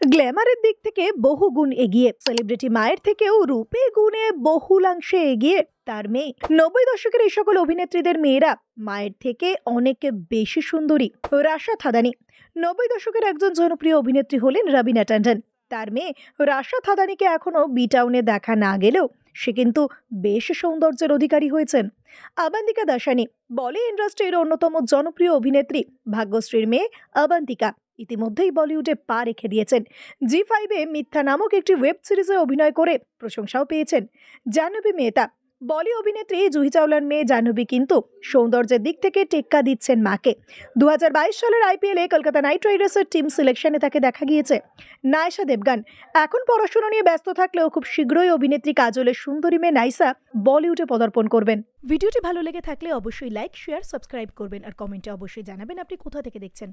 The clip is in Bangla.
গ্ল্যামারের দিক থেকে বহু গুণ এগিয়ে সেলিব্রিটি মায়ের থেকেও রূপে গুণে বহুলাংশে এগিয়ে তার মেয়ে। নব্বই দশকের এই সকল অভিনেত্রীদের মেয়েরা মায়ের থেকে অনেক বেশি সুন্দরী। রাশা থাদানি। নব্বই দশকের একজন জনপ্রিয় অভিনেত্রী হলেন রবিনা ট্যান্ডন তার মেয়ে রাশা থাদানিকে এখনও বিটাউনে দেখা না গেলেও সে কিন্তু বেশ সৌন্দর্যের অধিকারী হয়েছেন। আবান্তিকা দাসানি বলি ইন্ডাস্ট্রির অন্যতম জনপ্রিয় অভিনেত্রী, ভাগ্যশ্রীর মেয়ে আবান্তিকা। ইতিমধ্যেই বলিউডে পা রেখে দিয়েছেন। জি ফাইভে মিথ্যা নামক একটি ওয়েব সিরিজে অভিনয় করে প্রশংসাও পেয়েছেন। জাহ্নবী মেহতা, বলি অভিনেত্রী জুহি চাওলার মেয়ে জাহ্নবী কিন্তু সৌন্দর্যের দিক থেকে টেক্কা দিচ্ছেন মাকে। দু হাজার বাইশ সালের আইপিএলে কলকাতা নাইট রাইডার্সের টিম সিলেকশনে তাকে দেখা গিয়েছে। নায়সা দেবগান, এখন পড়াশোনা নিয়ে ব্যস্ত থাকলেও খুব শীঘ্রই অভিনেত্রী কাজলের সুন্দরী মেয়ে নাইসা বলিউডে পদার্পণ করবেন। ভিডিওটি ভালো লেগে থাকলে অবশ্যই লাইক, শেয়ার, সাবস্ক্রাইব করবেন আর কমেন্টে অবশ্যই জানাবেন আপনি কোথা থেকে দেখছেন।